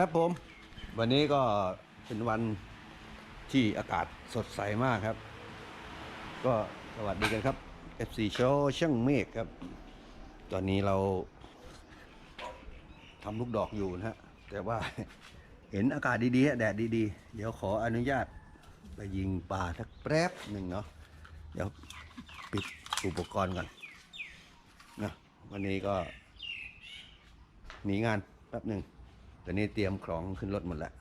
ครับผม วันนี้ก็เป็นวันที่อากาศสดใสมากครับ ก็สวัสดีกันครับ FC โชว์ช่างเมฆครับ ตอนนี้เราทำลูกดอกอยู่นะฮะ แต่ว่าเห็นอากาศดีๆ แดดดีๆ เดี๋ยวขออนุญาตไปยิงปลาสักแป๊บหนึ่งเนาะ เดี๋ยวปิดอุปกรณ์ก่อนนะวันนี้ก็หนีงานแป๊บหนึ่ง ตอนนี้เตรียมของขึ้นรถหมดแล้ว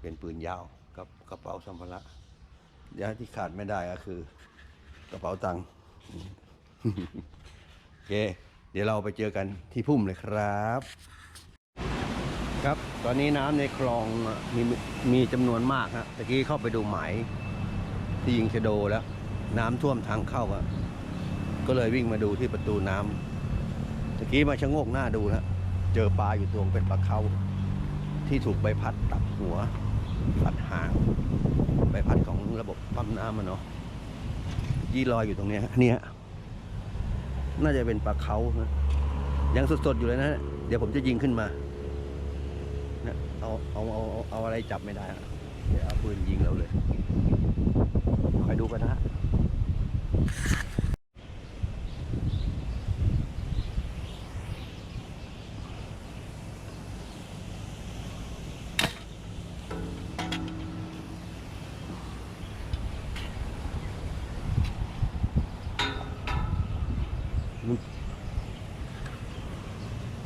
เป็นปืนยาวกับกระเป๋าสัมภาระยวที่ขาดไม่ได้ก็คือ กระเป๋าตังค์โอเค เดี๋ยวเราไปเจอกันที่พุ่มเลยครับ ครับตอนนี้น้ำในคลองมีมีจำนวนมากฮะตะกี้เข้าไปดูหมายที่ยิงชะโดแล้ว น้ำท่วมทางเข้าอะก็เลยวิ่งมาดูที่ประตูน้ำตะกี้มาชะโงกหน้าดูแล้ว เจอปลาอยู่ตัวงเป็นปลาเขาที่ถูกใบพัดตัดหัวตัดหางใบพัดของระบบปั๊มน้ำมันเนาะยี่ลอยอยู่ตรงเนี้ยเนี่ยน่าจะเป็นปลาเขานะยังสดๆอยู่เลยนะเดี๋ยวผมจะยิงขึ้นมานะเอาเอาเอาเอาเอาอะไรจับไม่ได้เดี๋ยวเอาปืนยิงเราเลยคอยดูกันนะฮะ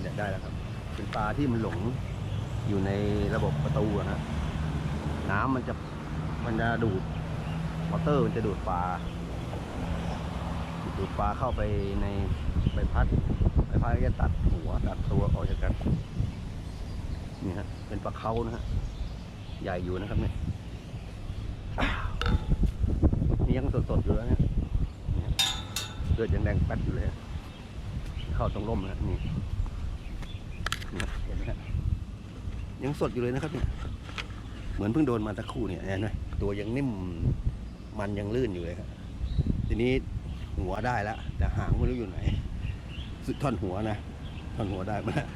เนี่ยได้แล้วครับ เป็นปลา ที่มันหลงอยู่ในระบบประตูอะฮะน้ำมันจะมันจะดูดมอเตอร์มันจะดูดปลาดูดปลาเข้าไปในใบพัดใบพัดก็จะตัดหัวตัดตัวออกจากกันนี่ฮะเป็นปลาเขานะฮะใหญ่อยู่นะครับเนี่ยนี่ยังสดๆอยู่แล้วเนี่ยเนี่ยเลือดยังแดงแป๊ดอยู่เลย เข้าตรงร่มนะนี่ ยังสดอยู่เลยนะครับเนี่ยเหมือนเพิ่งโดนมาตะคู่เนี่ยเห็นไหมตัวยังนิ่มมันยังลื่นอยู่เลยครับ ทีนี้หัวได้แล้วแต่หางไม่รู้อยู่ไหนสุดท่อนหัวนะท่อนหัวได้มาแล้ว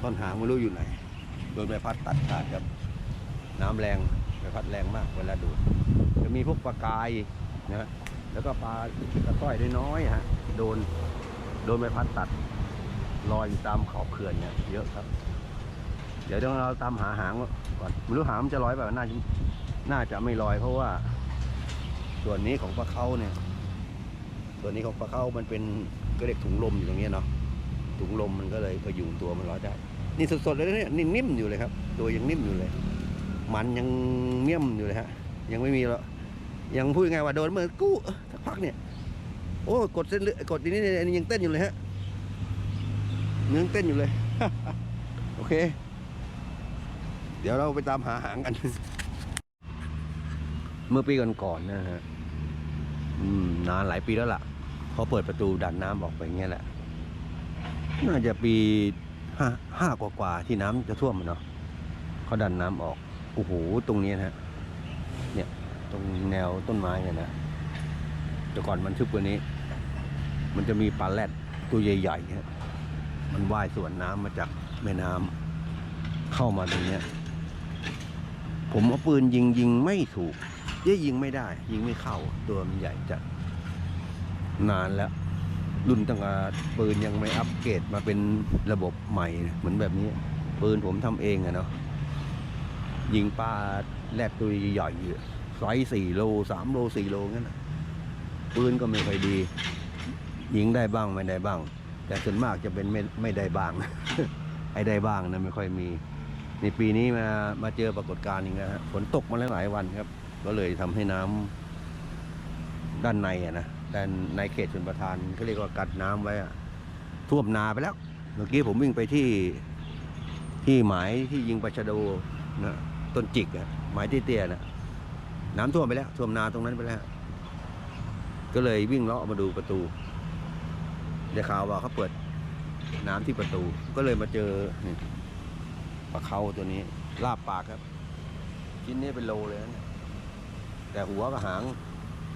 ท่อนหางไม่รู้อยู่ไหนโดนใบพัดตัดขาดครับ น้ำแรงใบพัดแรงมากเวลาดูดจะมีพวกปลากายนะแล้วก็ปลากระต้อยน้อยฮะโดนโดนใบพัดตัด ลอยอยู่ตามขอบเขื่อนเนี่ยเยอะครับ เดี๋ยวเราตามหาหางก่อนไม่รู้หางมันจะลอยแบบน่าจะน่าจะไม่ลอยเพราะว่า ส่วนนี้ของปลาเข้าเนี่ย ส่วนนี้ของปลาเข้ามันเป็นก็เรียกถุงลมอยู่ตรงนี้เนาะถุงลมมันก็เลยพยุงตัวมันลอยได้ นี่สดๆเลยเนี่ยนี่นิ่มอยู่เลยครับ ตัวยังนิ่มอยู่เลย มันยังเมี่ยมอยู่เลยฮะ ยังไม่มีหรอกยังพูดยังไงว่าโดนเมื่อกู้สักพักเนี่ยโอ้กดเส้นเลือดกดทีนี้เนี่อันนี้ยังเต้นอยู่เลยฮะ ยังเต้นอยู่เลย โอเค เดี๋ยวเราไปตามหาหางกัน เมื่อปีก่อนๆนะฮะอืมนานหลายปีแล้วล่ะเขาเปิดประตูดันน้ำออกไปอย่างเงี้ยแหละ น่าจะปีห้าห้ากว่าๆที่น้ำจะท่วมเนาะเขาดันน้ำออกโอ้โหตรงนี้นะฮะเนี่ยตรงแนวต้นไม้เนี่ยนะแต่ก่อนมันทึบกว่านี้ มันจะมีปลาแรดตัวใหญ่ๆฮะ มันว่ายสวนน้ำมาจากแม่น้ำเข้ามาตรงเนี้ยผมเอาปืนยิงยิงไม่ถูกเย้ยิงไม่ได้ ยิงไม่เข้าตัวมันใหญ่จัดนานแล้ว รุ่นตั้งแต่ปืนยังไม่อัปเกรดมาเป็นระบบใหม่ เหมือนแบบนี้ ปืนผมทำเองอะเนาะยิงปลาแรดตัวใหญ่ๆไซส์สี่โลสามโลสี่โลงั้นน่ะปืนก็ไม่ค่อยดี ยิงได้บ้างไม่ได้บ้าง แต่ส่วนมากจะเป็นไม่ไม่ได้บ้าง ไอ้ได้บ้างนะไม่ค่อยมีในปีนี้มามาเจอปรากฏการณ์อย่างเงี้ยฮะฝนตกมาหลายวันครับ ก็เลยทำให้น้ำด้านในอะนะด้านในเขตชนประทานเขาเรียกว่ากัดน้ำไว้อะท่วมนาไปแล้ว เมื่อกี้ผมวิ่งไปที่ที่หมายที่ยิงปลาชะโดนะต้นจิกอะหมายที่เตี้ยนะน้ำท่วมไปแล้วท่วมนาตรงนั้นไปแล้ว ก็เลยวิ่งเลาะมาดูประตู ได้ข่าวว่าเขาเปิดน้ำที่ประตู ก็เลยมาเจอปลาเขาตัวนี้ ลาบปากครับ ชิ้นนี้เป็นโลเลยนะแต่หัวกับหาง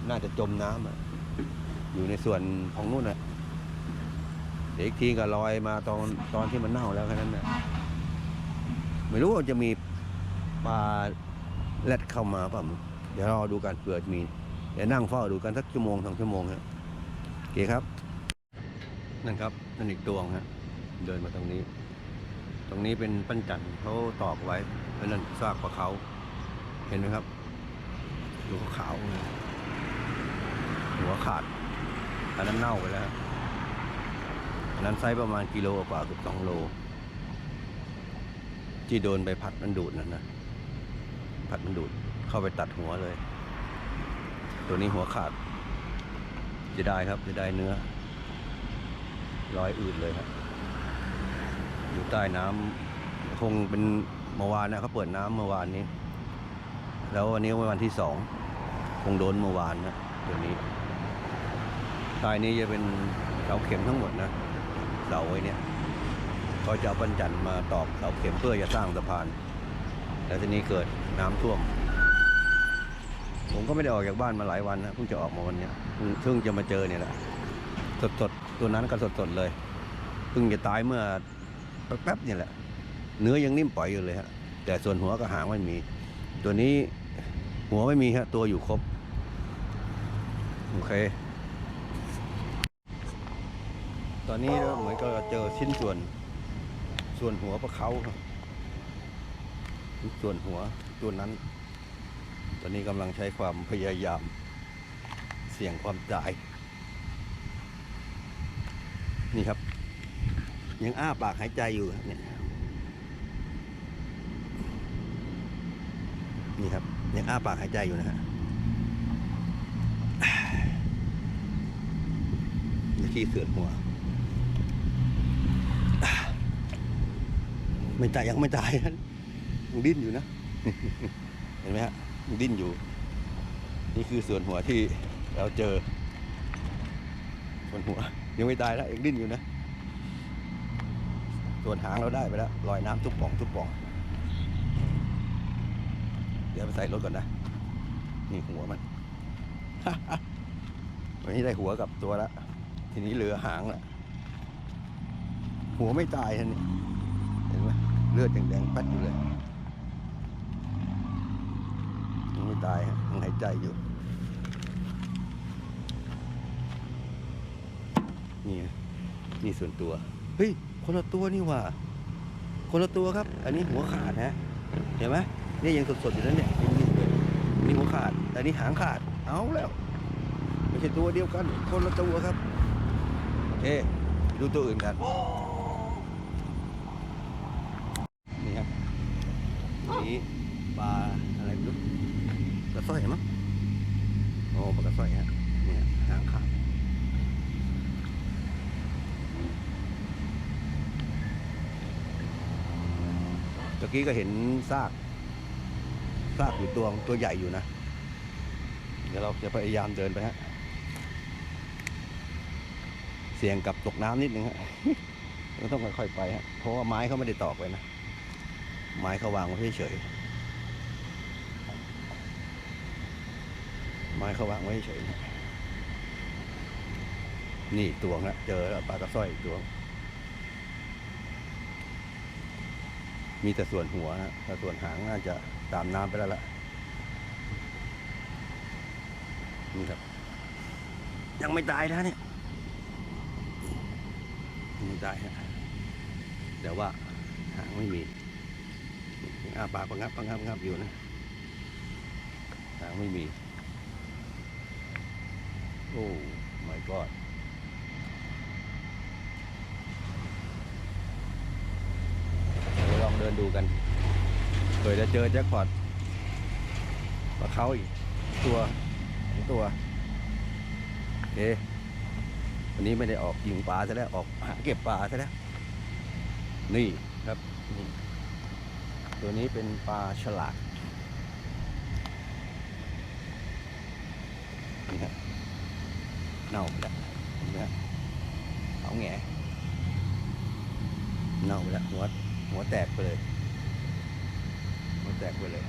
น่าจะจมน้ำอะอยู่ในส่วนของนู่นน่ะเดี๋ยวอีกทีก็ลอยมาตอนตอนที่มันเน่าแล้วแค่นั้นนะไม่รู้ว่าจะมีปลาแรดเข้ามาป่ะเดี๋ยวรอดูกันเผื่อมี เดี๋ยวนั่งเฝ้าดูกันสักชั่วโมงสองชั่วโมงครับโอเคครับ นั่นครับนั่นอีกตัวฮะเดินมาตรงนี้ ตรงนี้เป็นปั้นจันทร์เขาตอกไว้แล้วนั่นซากปลาเขาเห็นไหมครับดูขาวๆเลยหัวขาดอันนั้นเน่าไปแล้วอันนั้นไซส์ประมาณกิโลกว่าเกือบสองโล ที่โดนใบพัดมันดูดนั่นนะพัดมันดูดเข้าไปตัดหัวเลย ตัวนี้หัวขาดจะได้ครับจะได้เนื้อ รอยอืดเลยครับอยู่ใต้น้ำคงเป็นเมื่อวานนะเขาเปิดน้ำเมื่อวานนี้ แล้ววันนี้เป็นวันที่สองคงโดนเมื่อวานนะตัวนี้ใต้นี้จะเป็นเสาเข็มทั้งหมดนะเสาไว้เนี่ยเขาจะเอาปั้นจันมาตอกเสาเข็มเพื่อจะสร้างสะพาน แล้วทีนี้เกิดน้ำท่วม ผมก็ไม่ได้ออกจากบ้านมาหลายวันนะเพิ่งจะออกมาวันนี้เพิ่งจะมาเจอเนี่ยแหละสด ตัวนั้นก็สดๆเลยเพิ่งจะตายเมื่อแป๊บๆนี่แหละ เนื้อยังนิ่มปล่อยอยู่เลยฮะแต่ส่วนหัวกับหางไม่มี ตัวนี้หัวไม่มีฮะตัวอยู่ครบ โอเค ตอนนี้เหมือนกับเจอชิ้นส่วน ส่วนหัวปลาเขาครับส่วนหัวตัวนั้น ตอนนี้กำลังใช้ความพยายาม เสี่ยงความตาย นี่ครับ ยังอ้าปากหายใจอยู่เนี่ยนี่ครับยังอ้าปากหายใจอยู่นะฮะนี่ขี้เสือดหัวไม่ตายยังไม่ตายนะยังดิ้นอยู่นะ เห็นไหมฮะยังดิ้นอยู่ นี่คือส่วนหัวที่เราเจอส่วนหัว ยังไม่ตายแล้วยังดิ้นอยู่นะ ส่วนหางเราได้ไปแล้วลอยน้ำทุบป่องทุบป่อง เดี๋ยวไปใส่รถก่อนนะ นี่หัวมัน วันนี้ได้หัวกับตัวแล้วทีนี้เหลือหางละหัวไม่ตายท่านนี่เห็นไหมเลือดยังแดงแป๊ดอยู่เลยยังไม่ตายฮะยังหายใจอยู่ นี่นี่ส่วนตัว เฮ้ย คนละตัวนี่หว่า คนละตัวครับ อันนี้หัวขาดฮะเห็นไหมเนี่ยยังสดๆอยู่นั่นเนี่ยยังยืดเลยนี่หัวขาด แต่อันนี่หางขาด เอาแล้ว ไม่ใช่ตัวเดียวกัน คนละตัวครับ โอเค ดูตัวอื่นกันนี่ครับนนี้ปลาอะไรไม่รู้ปลาสร้อยมั้งโอ้ปลากระสร้อยฮะเนี่ยหางขาด ตะกี้ก็เห็นซากซากอยู่ตัวตัวใหญ่อยู่นะ เดี๋ยวเราจะพยายามเดินไปฮะ เสี่ยงกับตกน้ำนิดนึงฮะเราต้องค่อยๆไปฮะ เพราะว่าไม้เขาไม่ได้ตอกไว้นะ ไม้เขาวางไว้เฉยไม้เขาวางไว้เฉยนี่ตวงละเจอแล้วปลากระส้อยอีกตวง มีแต่ส่วนหัวนะแต่ส่วนหางน่าจะตามน้ำไปแล้วล่ะนี่ครับ ยังไม่ตายนะเนี่ยยังไม่ตายฮะแต่ว่าหางไม่มียังอาปากประงับประงับประงับอยู่นะหางไม่มี โอ้ my god เดี๋ยวลองเดิ นดูกันเผื่อจะเจอแจ็คพอตปลาเขาอีก ตัวสองตัวโอเควันนี้ไม่ได้ออกยิงปลาซะแล้วออกหาเก็บปลาซะแล้ว นี่ครับนี่ตัวนี้เป็นปลาฉลาดนี่ฮะเน่าไปแล้วนไหมฮะเขาแงเน่าไปแล้วหัว วแตกไปเลยหัวแตกไปเลย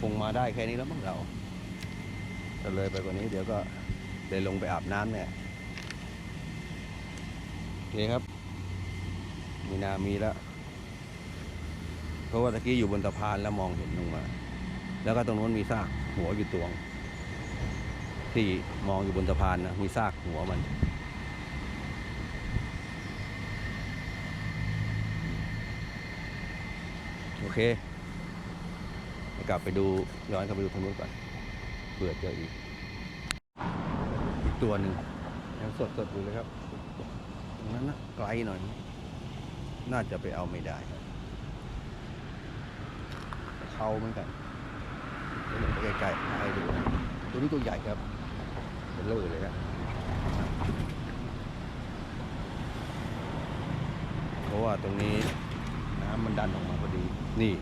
คงมาได้แค่นี้แล้วมั้งเราถ้าเลยไปกว่านี้เดี๋ยวก็เลยลงไปอาบน้ำเนี่ยโอเคครับ มีนามีแล้วเพราะว่าตะกี้อยู่บนสะพานแล้วมองเห็นลงมา แล้วก็ตรงนู้นมีซากหัวอยู่ตวง ที่มองอยู่บนสะพานนะมีซากหัวมัน โอเคกลับไปดูย้อนกลับไปดูทางนู้นก่อนเผื่อเจออีก อีกตัวหนึ่งยังสดสดอยู่เลยครับตรงนั้นนะไกลหน่อย น่าจะไปเอาไม่ได้เขาเหมือนกันเดี๋ยวไปใกล้ๆให้ดูตัวนี้ตัวใหญ่ครับเป็นเลอะเลยครับเพราะว่าตรงนี้น้ำมันดันออกมา ดี นี่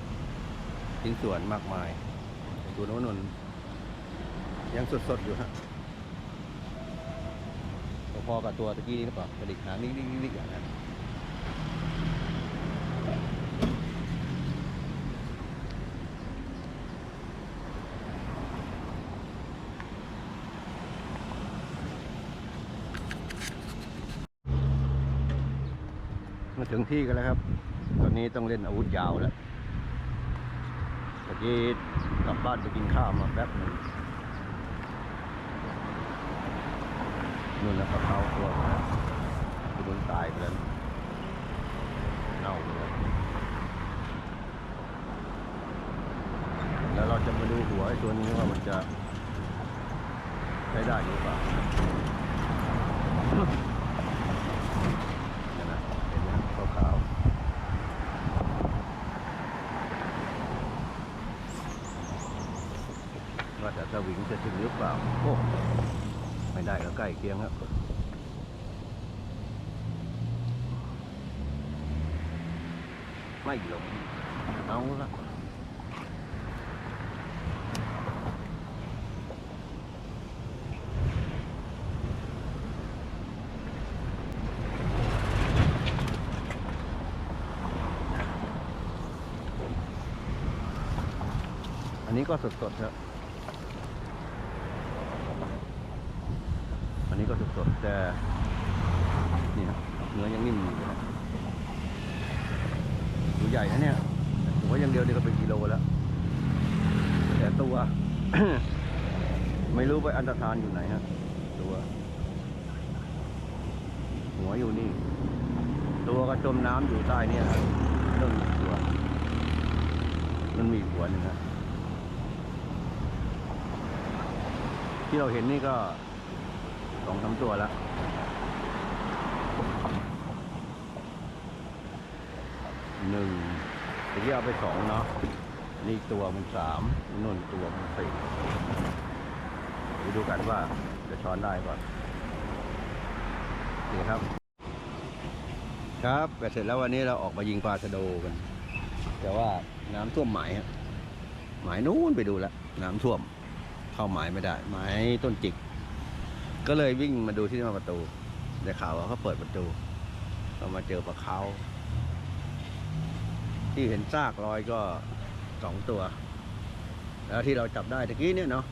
ชิ้นส่วนมากมายแต่ตัวโน้นนยังสดๆอยู่ฮะพอกับตัวตะกี้นี่หรือเปล่ากระดิกหางนิกๆอย่างนั้นมาถึงที่กันแล้วครับ นี้ต้องเล่นอาวุธยาวแล้วตะกี้กลับบ้านไปกินข้าวมาแป๊บหนึ่งนู่นนะกระเพราตัวนะคือโดนตายไปแล้วเน่าไปแล้วแล้วเราจะมาดูหัวไอ้ตัวนี้ว่ามันจะใช้ได้หรือเปล่าเนี่ยนะเห็นไหมขาวๆ ว่าแต่สวิงจะถึงหรือเปล่าโอ้ไม่ได้ก็ใกล้เคียงครับไม่หลงเอาละอันนี้ก็สดๆครับ อันนี้ ก็สดๆแต่นี่ครับเนื้อยังนิ่มอยู่นะตัวใหญ่นะเนี่ยหัวอย่างเดียวนี่ก็เป็นกิโลแล้ว แต่ตัว ไม่รู้ไปอันตรธานอยู่ไหนฮะตัว หัวอยู่นี่ ตัวก็จมน้ำอยู่ใต้เนี่ยครับเรื่องตัวมันมีหัวหนึ่งฮะที่เราเห็นนี่ก็ สองสามตัวแล้วหนึ่งตะกี้เอาไปสองเนาะนี่ตัวมันสามนุ่นตัวมันสี่ไปดูกันว่าจะช้อนได้ก่อนนี่ครับ ครับเสร็จแล้ววันนี้เราออกมายิงปลาชะโดกัน แต่ว่าน้ำท่วมหมายฮะหมายนู้นไปดูแล้วน้ำท่วม เข้าหมายไม่ได้ หมายต้นจิก ก็เลยวิ่งมาดูที่หน้าประตูได้ข่าวว่าเขาเปิดประตู ก็มาเจอปลาเขาที่เห็นซากลอยก็สองตัว แล้วที่เราจับได้ตะกี้เนี่ยเนาะ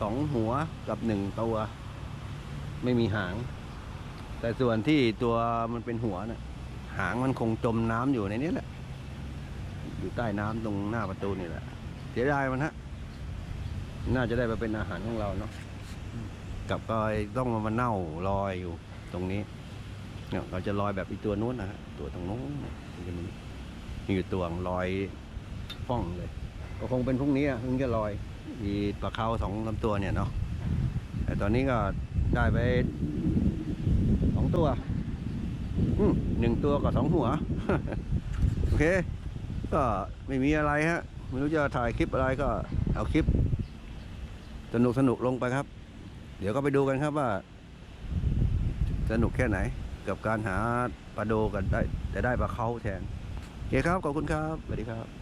สองหัวกับหนึ่งตัว ไม่มีหาง แต่ส่วนที่ตัวมันเป็นหัวน่ะหางมันคงจมน้ำอยู่ในนี้แหละ อยู่ใต้น้ำตรงหน้าประตูนี่แหละ เสียดายมันฮะ น่าจะได้มาเป็นอาหารของเราเนาะ กับก็ต้องมาเน่าลอยอยู่ตรงนี้เนี่ยเราจะลอยแบบอีตัวนู้นนะฮะตัวตรงนู้นเนี่ยมันจะมีมีอยู่ตัวลอยฟ้องเลย ก็คงเป็นพรุ่งนี้อะถึงจะลอยมีปลาเขาสองลำตัวเนี่ยเนาะแต่ตอนนี้ก็ได้ไปสองตัวอืมหนึ่งตัวกับสองหัว โอเค ก็ไม่มีอะไรฮะ ไม่รู้จะถ่ายคลิปอะไรก็เอาคลิป สนุกสนุกลงไปครับ เดี๋ยวก็ไปดูกันครับว่า สนุกแค่ไหน กับการหาปลาโดกันได้แต่ได้ปลาเขาแทนโอเคครับ ขอบคุณครับสวัสดีครับ